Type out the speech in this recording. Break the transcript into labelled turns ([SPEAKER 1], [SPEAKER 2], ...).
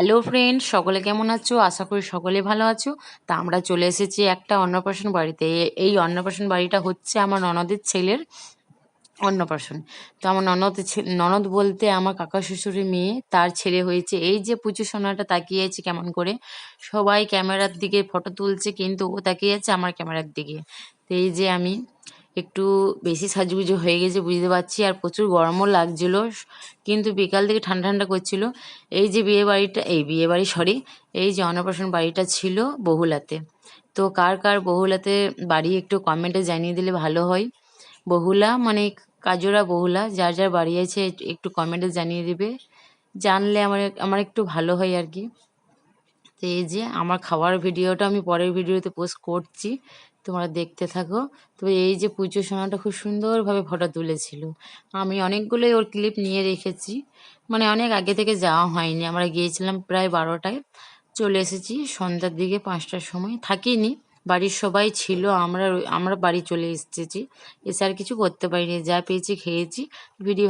[SPEAKER 1] Hello friend সকলে কেমন আছো? আশা করি সকলে ভালো আছো। তা আমরা চলে এসেছি একটা অন্নপ্রাশন বাড়িতে। এই অন্নপ্রাশন বাড়িটা হচ্ছে আমার ননদের ছেলের অন্নপ্রাশন। তো আমার ননদ ননদ বলতে আমার কাকা শ্বশুরের মেয়ে, তার ছেলে হয়েছে। এই যে পুজো সোনাটা তাকিয়ে আছে কেমন করে? সবাই ক্যামেরার দিকে ফটো তুলছে, কিন্তু ও তাকিয়ে আছে আমার ক্যামেরার দিকে। তো এই যে আমি একটু বেশি সাজুগুজু হয়ে গেছে, বুঝতে পারছি। আর প্রচুর গরমও লাগছিল। কিন্তু বিকাল থেকে ঠান্ডা ঠান্ডা করছিল। এই যে বিয়ে বাড়িটা, এই বিয়ে বাড়ি সরি এই যে অন্নপ্রাশন বাড়িটা ছিল বহুলাতে। তো কার কার বহুলাতে বাড়ি একটু কমেন্টে জানিয়ে দিলে ভালো হয়। বহুলা মানে কাজরা বহুলা, যার যার বাড়ি আছে একটু কমেন্টে জানিয়ে দিবে। জানলে আমার আমার একটু ভালো হয় আর কি। তো এই যে আমার খাওয়ার ভিডিওটা আমি পরের ভিডিওতে পোস্ট করছি, তোমরা দেখতে থাকো। তো এই যে পুজো সোনাটা খুব সুন্দরভাবে ফটো তুলেছিল। আমি অনেকগুলোই ওর ক্লিপ নিয়ে রেখেছি। মানে অনেক আগে থেকে যাওয়া হয়নি। আমরা গিয়েছিলাম প্রায় বারোটায়। চলে এসেছি। সন্ধ্যার দিকে পাঁচটার সময় থাকিনি। বাড়ির সবাই ছিল। আমরা আমরা বাড়ি চলে এসেছি। এসে আর কিছু করতে পারিনি। যা পেয়েছি খেয়েছি। ভিডিও